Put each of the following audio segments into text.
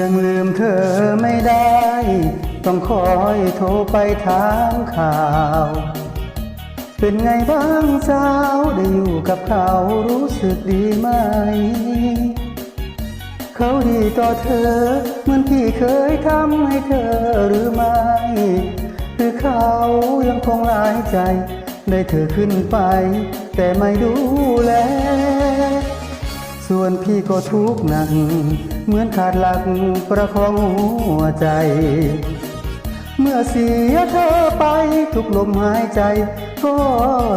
ยังลืมเธอไม่ได้ ต้องคอยโทรไปถามข่าว เป็นไงบ้างสาวได้อยู่กับเขารู้สึกดีไหม เขาดีต่อเธอเหมือนที่เคยทำให้เธอหรือไม่ หรือเขายังคงหลายใจ ได้เธอขึ้นไป แต่ไม่ดูแล ส่วนพี่ก็ทุกข์หนัก เหมือนขาดหลักประคองหัวใจ เมื่อเสียเธอไปทุกลมหายใจ ก็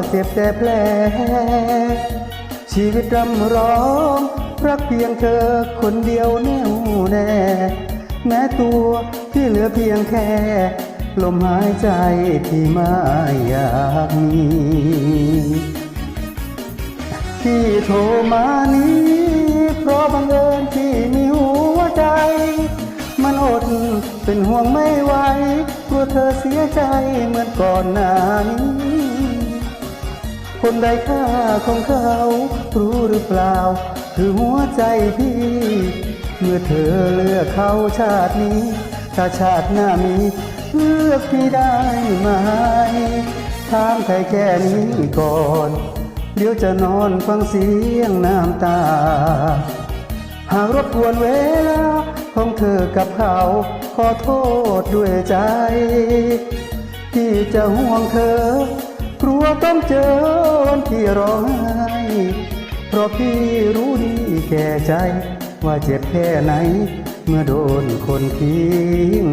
เจ็บแต่แผลชีวิตรำร้องรักเพียงเธอคนเดียวแน่วแน่ แม้ตัวที่เหลือเพียงแค่ ลมหายใจที่ไม่อยากมีที่โทรมานี้ เป็นห่วงไม่ไหวกลัวเธอเสียใจเหมือนก่อนหน้านี้คนใดค่าของเขา รู้หรือเปล่า คือหัวใจพี่ เมื่อเธอเลือกเขาชาตินี้ ถ้าชาติหน้ามีเลือกพี่ได้ไหมถามใครแค่นี้ก่อน เดี๋ยวจะนอนฟังเสียงน้ำตา หากรบกวนเวลา ของเธอกับเขาขอโทษด้วยใจ ที่จะห่วงเธอ กลัวต้องเจอวันที่ร้องไห้เพราะพี่รู้ดีแก่ใจ ว่าเจ็บแค่ไหน เมื่อโดนคนทิ้ง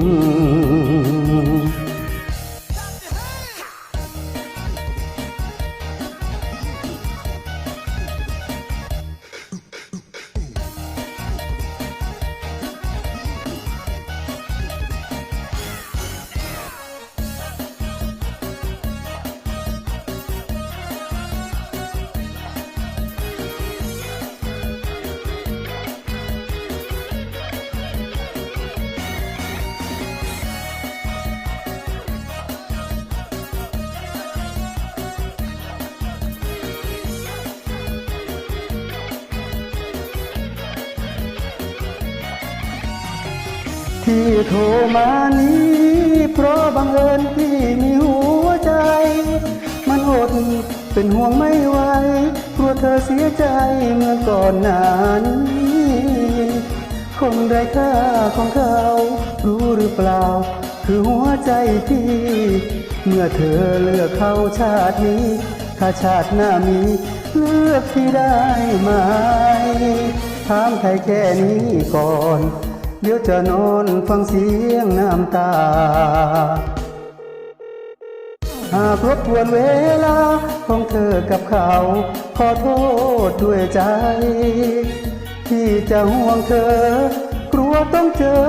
ที่โทรมานี้ เพราะบังเอิญที่มีหัวใจ มันอดเป็นห่วงไม่ไหวกลัวเธอเสียใจเมื่อก่อนหน้านี้คนไร้ค่าของเขารู้หรือเปล่า คือหัวใจพี่ เมื่อเธอเลือกเขาชาตินี้ ถ้าชาติหน้ามีเลือกพี่ได้ไหมถามใครแค่นี้ก่อน เดี๋ยวจะนอนฟังเสียงน้ำตา หากรบกวนเวลาของเธอกับเขา ขอโทษด้วยใจ ที่จะห่วงเธอ กลัวต้องเจอ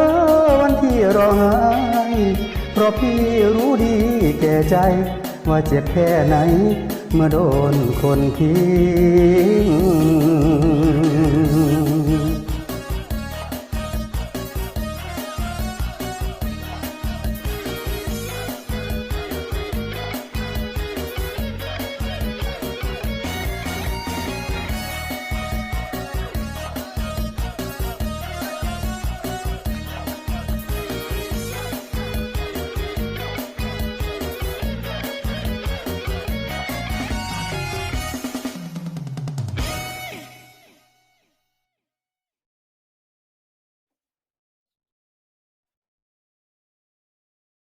วันที่ร้องไห้เพราะพี่รู้ดีแก่ใจ ว่าเจ็บแค่ไหน เมื่อโดนคนทิ้ง